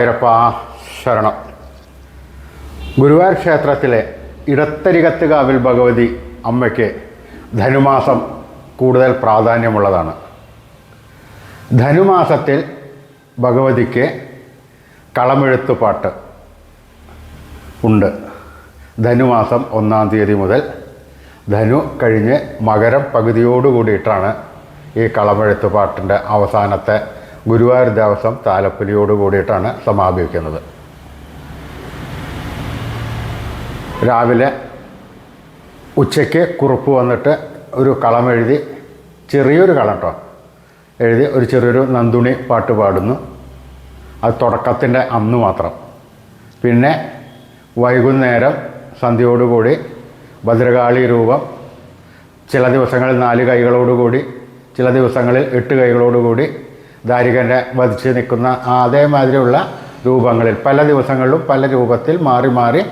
ഭൈരപ്പ ശരണം. ഗുരുവായൂർ ക്ഷേത്രത്തിലെ ഇടത്തരികത്ത് കാവിൽ ഭഗവതി അമ്മയ്ക്ക് ധനുമാസം കൂടുതൽ പ്രാധാന്യമുള്ളതാണ്. ധനുമാസത്തിൽ ഭഗവതിക്ക് കളമെഴുത്തുപാട്ട് ഉണ്ട്. ധനുമാസം ഒന്നാം തീയതി മുതൽ ധനു കഴിഞ്ഞ് മകരം പകുതിയോടുകൂടിയിട്ടാണ് ഈ കളമെഴുത്തുപാട്ടിന്റെ അവസാനത്തെ ഗുരുവായൂർ ദേവസ്വം താലപ്പൊലിയോട് കൂടിയിട്ടാണ് സമാപിക്കുന്നത്. രാവിലെ ഉച്ചയ്ക്ക് കുറുപ്പ് വന്നിട്ട് ഒരു കളം എഴുതി ചെറിയൊരു കളം കേട്ടോ എഴുതി ഒരു ചെറിയൊരു നന്ദുണി പാട്ട് പാടുന്നു. അത് തുടക്കത്തിന്റെ അന്ന് മാത്രം. പിന്നെ വൈകുന്നേരം സന്ധ്യയോടുകൂടി ഭദ്രകാളി രൂപം ചില ദിവസങ്ങളിൽ നാല് കൈകളോടുകൂടി ചില ദിവസങ്ങളിൽ എട്ട് കൈകളോടുകൂടി ദാരികനെ വധിച്ച് നിൽക്കുന്ന അതേമാതിരിയുള്ള രൂപങ്ങളിൽ പല ദിവസങ്ങളിലും പല രൂപത്തിൽ മാറി മാറി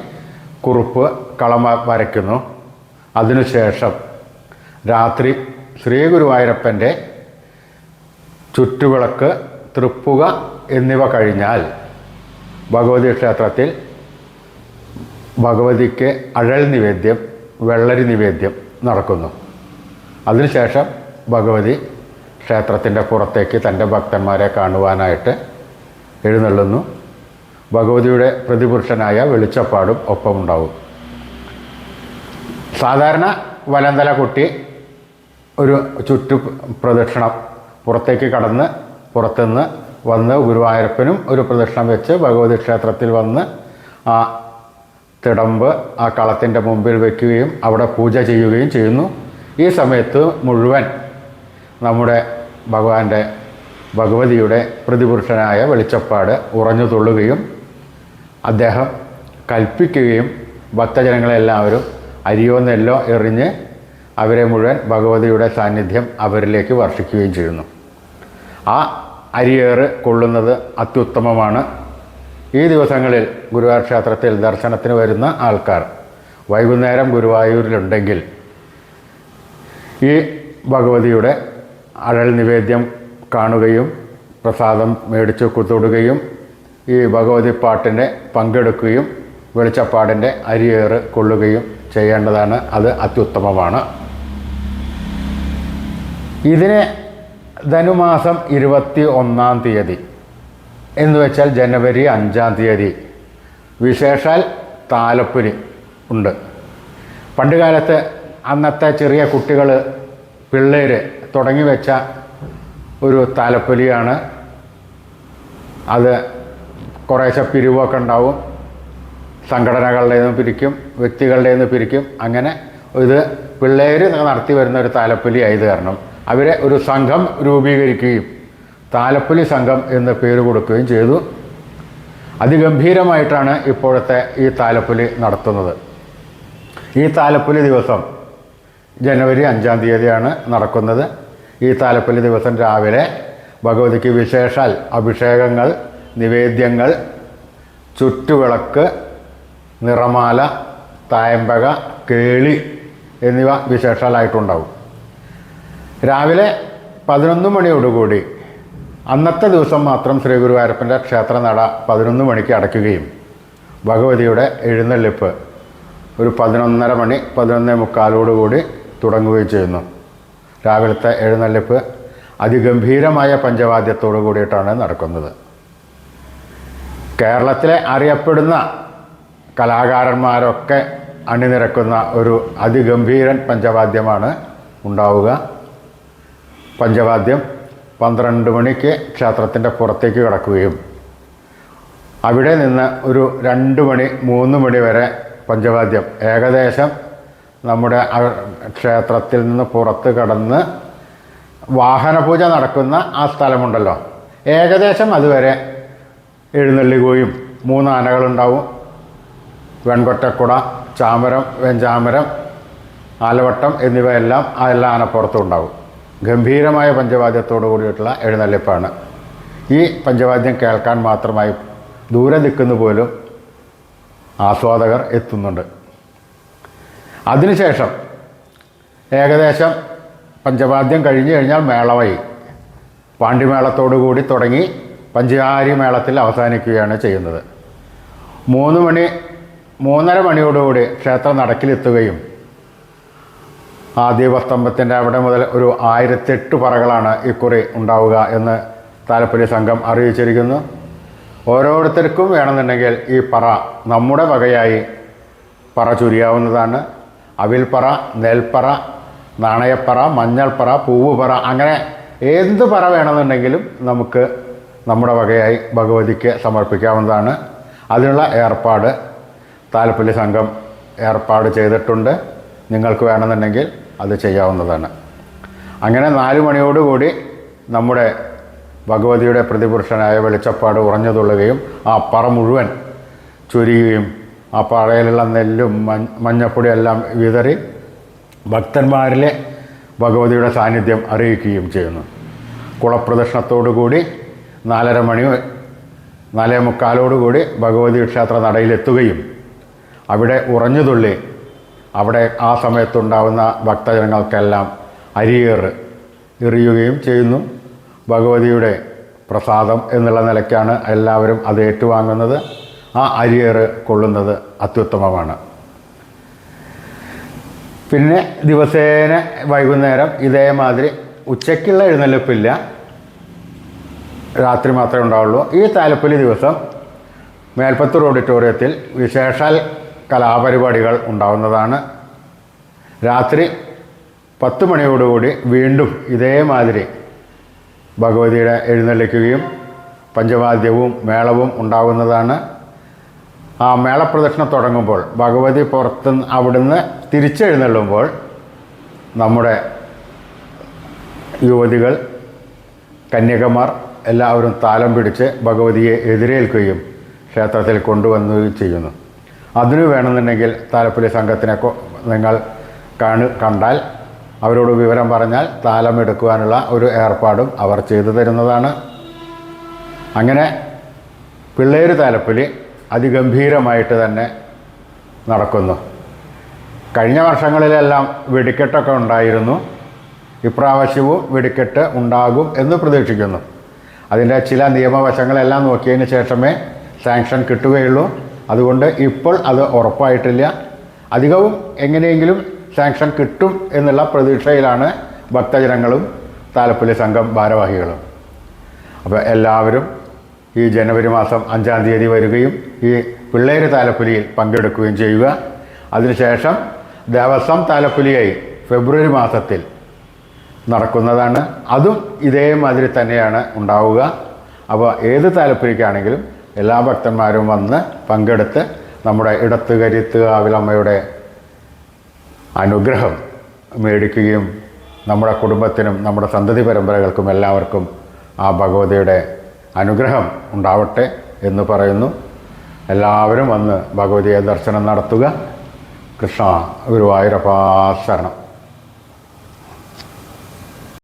കുറുപ്പ് കളം വരയ്ക്കുന്നു. അതിനുശേഷം രാത്രി ശ്രീ ഗുരുവായൂരപ്പന്റെ ചുറ്റുവിളക്ക് തൃപ്പുക എന്നിവ കഴിഞ്ഞാൽ ഭഗവതി ക്ഷേത്രത്തിൽ ഭഗവതിക്ക് അഴൽ നിവേദ്യം വെള്ളരി നിവേദ്യം നടക്കുന്നു. അതിനുശേഷം ഭഗവതി ക്ഷേത്രത്തിന്റെ പുറത്തേക്ക് തന്റെ ഭക്തന്മാരെ കാണുവാനായിട്ട് എഴുന്നള്ളുന്നു. ഭഗവതിയുടെ പ്രതിപുരുഷനായ വെളിച്ചപ്പാടും ഒപ്പമുണ്ടാവും. സാധാരണ വലന്തല കുട്ടി ഒരു ചുറ്റു പ്രദക്ഷിണം പുറത്തേക്ക് കടന്ന് പുറത്തുനിന്ന് വന്ന് ഗുരുവായൂരപ്പനും ഒരു പ്രദക്ഷിണം വെച്ച് ഭഗവതി ക്ഷേത്രത്തിൽ വന്ന് ആ തിടമ്പ് ആ കളത്തിന്റെ മുമ്പിൽ വയ്ക്കുകയും അവിടെ പൂജ ചെയ്യുകയും ചെയ്യുന്നു. ഈ സമയത്ത് മുഴുവൻ നമ്മുടെ ഭഗവാന്റെ ഭഗവതിയുടെ പ്രതിപുരുഷനായ വെളിച്ചപ്പാട് ഉറഞ്ഞു തുള്ളുകയും അദ്ദേഹം കൽപ്പിക്കുകയും ഭക്തജനങ്ങളെല്ലാവരും അരിയോ നെല്ലോ എറിഞ്ഞ് അവരെ മുഴുവൻ ഭഗവതിയുടെ സാന്നിധ്യം അവരിലേക്ക് വർഷിക്കുകയും ചെയ്യുന്നു. ആ അരിയേറ് കൊള്ളുന്നത് അത്യുത്തമമാണ്. ഈ ദിവസങ്ങളിൽ ഗുരുവായൂർ ക്ഷേത്രത്തിൽ ദർശനത്തിന് വരുന്ന ആൾക്കാർ വൈകുന്നേരം ഗുരുവായൂരിലുണ്ടെങ്കിൽ ഈ ഭഗവതിയുടെ അഴൽ നിവേദ്യം കാണുകയും പ്രസാദം മേടിച്ച് കുത്തൊടുകയും ഈ ഭഗവതി പാട്ടിനെ പങ്കെടുക്കുകയും വെളിച്ചപ്പാടിന്റെ അരിയേറ് കൊള്ളുകയും ചെയ്യേണ്ടതാണ്. അത് അത്യുത്തമമാണ്. ഇതിന് ധനുമാസം ഇരുപത്തി ഒന്നാം തീയതി എന്ന് വെച്ചാൽ ജനുവരി അഞ്ചാം തീയതി വിശേഷാൽ താലപ്പുരി ഉണ്ട്. പണ്ടുകാലത്ത് അന്നത്തെ ചെറിയ കുട്ടികൾ പിള്ളേർ തുടങ്ങി വെച്ച ഒരു താലപ്പൊലിയാണ്. അത് കുറേശ്ശെ പിരിവൊക്കെ ഉണ്ടാവും. സംഘടനകളുടെ നിന്ന് പിരിക്കും വ്യക്തികളുടെ നിന്ന് പിരിക്കും. അങ്ങനെ ഇത് പിള്ളേർ നടത്തി വരുന്ന ഒരു താലപ്പൊലി ആയത് കാരണം അവരെ ഒരു സംഘം രൂപീകരിക്കുകയും താലപ്പൊലി സംഘം എന്ന് പേര് കൊടുക്കുകയും ചെയ്തു. അതിഗംഭീരമായിട്ടാണ് ഇപ്പോഴത്തെ ഈ താലപ്പൊലി നടത്തുന്നത്. ഈ താലപ്പൊലി ദിവസം ജനുവരി അഞ്ചാം തീയതിയാണ് നടക്കുന്നത്. ഈ താലപ്പൊലി ദിവസം രാവിലെ ഭഗവതിക്ക് വിശേഷാൽ അഭിഷേകങ്ങൾ നിവേദ്യങ്ങൾ ചുറ്റുവിളക്ക് നിറമാല തായമ്പക കേളി എന്നിവ വിശേഷാലായിട്ടുണ്ടാവും. രാവിലെ പതിനൊന്ന് മണിയോടുകൂടി അന്നത്തെ ദിവസം മാത്രം ശ്രീ ഗുരുവായൂരപ്പന്റെ ക്ഷേത്രനട പതിനൊന്ന് മണിക്ക് അടയ്ക്കുകയും ഭഗവതിയുടെ എഴുന്നള്ളിപ്പ് ഒരു പതിനൊന്നര മണി പതിനൊന്നേ മുക്കാലോടുകൂടി തുടങ്ങുകയും ചെയ്യുന്നു. രാവിലത്തെ എഴുന്നള്ളിപ്പ് അതിഗംഭീരമായ പഞ്ചവാദ്യത്തോടു കൂടിയിട്ടാണ് നടക്കുന്നത്. കേരളത്തിലെ അറിയപ്പെടുന്ന കലാകാരന്മാരൊക്കെ അണിനിരക്കുന്ന ഒരു അതിഗംഭീരൻ പഞ്ചവാദ്യമാണ് ഉണ്ടാവുക. പഞ്ചവാദ്യം പന്ത്രണ്ട് മണിക്ക് ക്ഷേത്രത്തിന്റെ പുറത്തേക്ക് കിടക്കുകയും അവിടെ നിന്ന് ഒരു രണ്ട് മണി മൂന്ന് മണി വരെ പഞ്ചവാദ്യം. ഏകദേശം നമ്മുടെ ക്ഷേത്രത്തിൽ നിന്ന് പുറത്ത് കടന്ന് വാഹനപൂജ നടക്കുന്ന ആ സ്ഥലമുണ്ടല്ലോ. ഏകദേശം അതുവരെ എഴുന്നള്ളുകയും മൂന്ന് ആനകളുണ്ടാവും വെൺകൊറ്റക്കുട ചാമരം വെഞ്ചാമരം ആലവട്ടം എന്നിവയെല്ലാം ആ എല്ലാ ആനപ്പുറത്തും ഉണ്ടാവും. ഗംഭീരമായ പഞ്ചവാദ്യത്തോടു കൂടിയിട്ടുള്ള എഴുന്നള്ളിപ്പാണ്. ഈ പഞ്ചവാദ്യം കേൾക്കാൻ മാത്രമായി ദൂരെ നിൽക്കുന്ന പോലും ആസ്വാദകർ എത്തുന്നുണ്ട്. അതിനുശേഷം ഏകദേശം പഞ്ചവാദ്യം കഴിഞ്ഞു കഴിഞ്ഞാൽ മേളമായി പാണ്ഡിമേളത്തോടുകൂടി തുടങ്ങി പഞ്ചാരി മേളത്തിൽ അവസാനിക്കുകയാണ് ചെയ്യുന്നത്. മൂന്ന് മണി മൂന്നര മണിയോടുകൂടി ക്ഷേത്ര നടക്കിലെത്തുകയും ആ ദീപസ്തംഭത്തിന്റെ അവിടെ മുതൽ ഒരു ആയിരത്തെട്ട് പറകളാണ് ഇക്കുറി ഉണ്ടാവുക എന്ന് താലപ്പൊലി സംഘം അറിയിച്ചിരിക്കുന്നു. ഓരോരുത്തർക്കും വേണമെന്നുണ്ടെങ്കിൽ ഈ പറ നമ്മുടെ വകയായി പറ ചുരിയാവുന്നതാണ്. അവിൽപ്പറ നെൽപ്പറ നാണയപ്പറ മഞ്ഞൾപ്പറ പൂവുപറ അങ്ങനെ എന്ത് പറ വേണമെന്നുണ്ടെങ്കിലും നമുക്ക് നമ്മുടെ വകയായി ഭഗവതിക്ക് സമർപ്പിക്കാവുന്നതാണ്. അതിനുള്ള ഏർപ്പാട് താലപ്പൊലി സംഘം ഏർപ്പാട് ചെയ്തിട്ടുണ്ട്. നിങ്ങൾക്ക് വേണമെന്നുണ്ടെങ്കിൽ അത് ചെയ്യാവുന്നതാണ്. അങ്ങനെ നാല് മണിയോടുകൂടി നമ്മുടെ ഭഗവതിയുടെ പ്രതിപുരുഷനായ വെളിച്ചപ്പാട് ഉറഞ്ഞുതുള്ളുകയും ആ പറ മുഴുവൻ ചൊരിയുകയും ആ പറയിലുള്ള നെല്ലും മഞ്ഞ മഞ്ഞപ്പൊടിയെല്ലാം വിതറി ഭക്തന്മാരിലെ ഭഗവതിയുടെ സാന്നിധ്യം അറിയിക്കുകയും ചെയ്യുന്നു. കുളപ്രദക്ഷിണത്തോടുകൂടി നാലര മണി നാലേ മുക്കാലോടുകൂടി ഭഗവതി ക്ഷേത്ര നടയിലെത്തുകയും അവിടെ ഉറഞ്ഞുതുള്ളി അവിടെ ആ സമയത്തുണ്ടാവുന്ന ഭക്തജനങ്ങൾക്കെല്ലാം അരിയേറ് എറിയുകയും ചെയ്യുന്നു. ഭഗവതിയുടെ പ്രസാദം എന്നുള്ള നിലയ്ക്കാണ് എല്ലാവരും അത് ഏറ്റുവാങ്ങുന്നത്. ആ അരിയേറ് കൊള്ളുന്നത് അത്യുത്തമമാണ്. പിന്നെ ദിവസേന വൈകുന്നേരം ഇതേമാതിരി ഉച്ചയ്ക്കുള്ള എഴുന്നള്ളിപ്പില്ല. രാത്രി മാത്രമേ ഉണ്ടാവുള്ളൂ. ഈ താലപ്പൊലി ദിവസം മേൽപ്പത്തൂർ ഓഡിറ്റോറിയത്തിൽ വിശേഷാൽ കലാപരിപാടികൾ ഉണ്ടാവുന്നതാണ്. രാത്രി പത്ത് മണിയോടുകൂടി വീണ്ടും ഇതേമാതിരി ഭഗവതിയുടെ എഴുന്നള്ളിക്കുകയും പഞ്ചവാദ്യവും മേളവും ഉണ്ടാകുന്നതാണ് ആ മേളപ്രദക്ഷിണം തുടങ്ങുമ്പോൾ ഭഗവതി പുറത്ത് അവിടുന്ന് തിരിച്ചെഴുന്നള്ളുമ്പോൾ നമ്മുടെ യുവതികൾ കന്യകമാർ എല്ലാവരും താലം പിടിച്ച് ഭഗവതിയെ എതിരേൽക്കുകയും ക്ഷേത്രത്തിൽ കൊണ്ടുവന്നുകയും ചെയ്യുന്നു. അതിനു വേണമെന്നുണ്ടെങ്കിൽ താലപ്പൊലി സംഘത്തിനെ നിങ്ങൾ കാണു കണ്ടാൽ അവരോട് വിവരം പറഞ്ഞാൽ താലം എടുക്കുവാനുള്ള ഒരു ഏർപ്പാടും അവർ ചെയ്തു തരുന്നതാണ്. അങ്ങനെ പിള്ളേർ താലപ്പൊലി അതിഗംഭീരമായിട്ട് തന്നെ നടക്കുന്നു. കഴിഞ്ഞ വർഷങ്ങളിലെല്ലാം വെടിക്കെട്ടൊക്കെ ഉണ്ടായിരുന്നു. ഇപ്രാവശ്യവും വെടിക്കെട്ട് ഉണ്ടാകും എന്ന് പ്രതീക്ഷിക്കുന്നു. അതിന്റെ ചില നിയമവശങ്ങളെല്ലാം നോക്കിയതിന് ശേഷമേ സാങ്ഷൻ കിട്ടുകയുള്ളൂ. അതുകൊണ്ട് ഇപ്പോൾ അത് ഉറപ്പായിട്ടില്ല. അധികവും എങ്ങനെയെങ്കിലും സാങ്ഷൻ കിട്ടും എന്നുള്ള പ്രതീക്ഷയിലാണ് ഭക്തജനങ്ങളും താലപ്പൊലി സംഘം ഭാരവാഹികളും. അപ്പോൾ എല്ലാവരും ഈ ജനുവരി മാസം അഞ്ചാം തീയതി വരികയും ഈ പിള്ളേര് താലപ്പൊലിയിൽ പങ്കെടുക്കുകയും ചെയ്യുക. അതിനുശേഷം ദേവസ്വം താലപ്പൊലിയായി ഫെബ്രുവരി മാസത്തിൽ നടക്കുന്നതാണ്. അതും ഇതേമാതിരി തന്നെയാണ് ഉണ്ടാവുക. അപ്പോൾ ഏത് താലപ്പൊലിക്കാണെങ്കിലും എല്ലാ ഭക്തന്മാരും വന്ന് പങ്കെടുത്ത് നമ്മുടെ ഇടത്ത് ആവിലമ്മയുടെ അനുഗ്രഹം മേടിക്കുകയും നമ്മുടെ കുടുംബത്തിനും നമ്മുടെ സന്തതി പരമ്പരകൾക്കും എല്ലാവർക്കും ആ ഭഗവതിയുടെ അനുഗ്രഹം ഉണ്ടാവട്ടെ എന്ന് പറയുന്നു. എല്ലാവരും വന്ന് ഭഗവതിയെ ദർശനം നടത്തുക. കൃഷ്ണ ഗുരുവായൂരപ്പാ ശരണം.